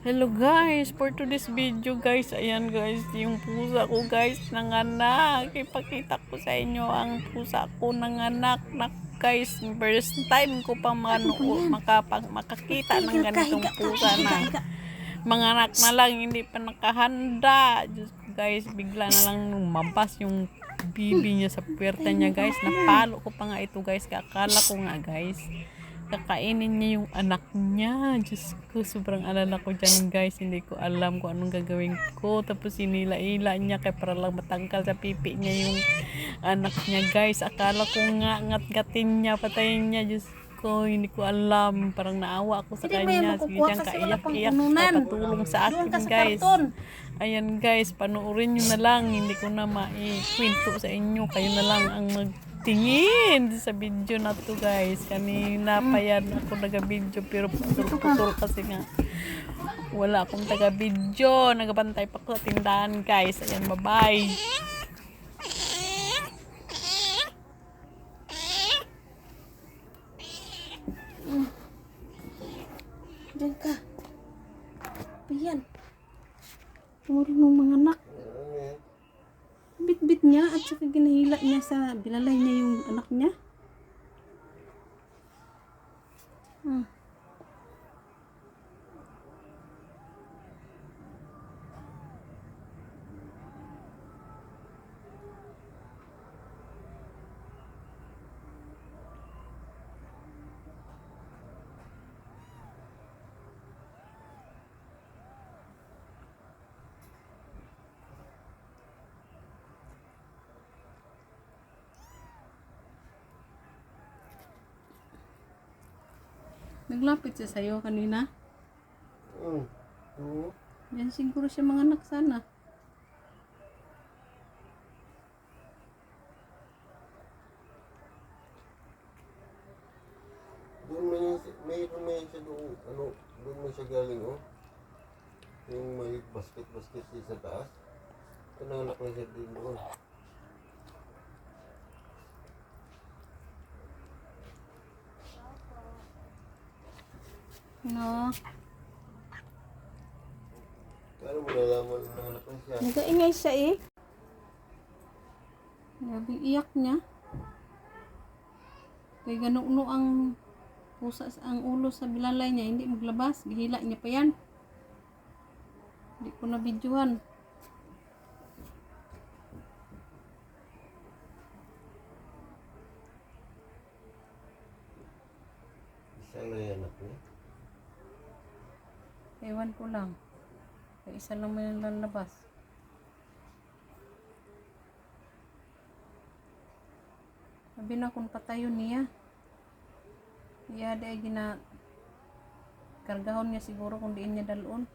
Hello guys, for today's video guys, ayan guys, yung pusa ko guys, nanganak. Ipakita ko sa inyo ang pusa ko nanganak. Nak guys, first time ko pa mano, makapag, makakita ng ganitong pusa na manganak na lang, hindi pa nakahanda. Diyos guys, bigla na lang lumabas yung bibi niya sa puwerta niya guys. Napalo ko pa nga ito guys, kakala ko nga guys kakainin niya yung anak niya. Diyos ko, sobrang alala ko dyan guys. Hindi ko alam kung anong gagawin ko. Tapos sinila-ila niya kaya para lang matangkal sa pipi niya yung anak niya guys. Akala ko nga ngat-ngatin niya, patayin niya. Diyos ko, hindi ko alam. Parang naawa ako sa Hindi kanya. Sige pang kaiyak-iyak. Patulong sa akin sa guys. karton. Ayan guys, panoorin nyo na lang. Hindi ko na maikwento sa inyo. Kayo na lang ang magtingin sa video na to guys. Kanina pa yan ako naga-video pero putol-putol kasi nga wala akong taga-video. Nagabantay pa ko sa tindahan guys. Ayan, bye-bye. Diyan ka. Ayan. Marunong mga anak. Bit-bit niya at saka ginahila niya sa bilalay niya yung anak niya. Hmm. Naglapit siya sa'yo kanina. Hmm. Oo. Yan siguro siya mga anak sana. Doon may, may, may siya doon, ano, doon may siya galing, oh. Yung may basket-basket siya sa taas. Kananak na siya din doon. No. Paano mo nalaman na anak na siya? Nagaingay siya eh. Grabe iyak niya. Kay ganuno ang pusa sa ang ulo sa bilalay niya, hindi maglabas. Gihila niya pa yan. Hindi ko na videohan. Isa na yung anak niya. Ewan ko lang. Kaya isa lang may lalabas. Sabi na kung patayo niya. Iya ay gina kargahon niya siguro kung diin niya dalon.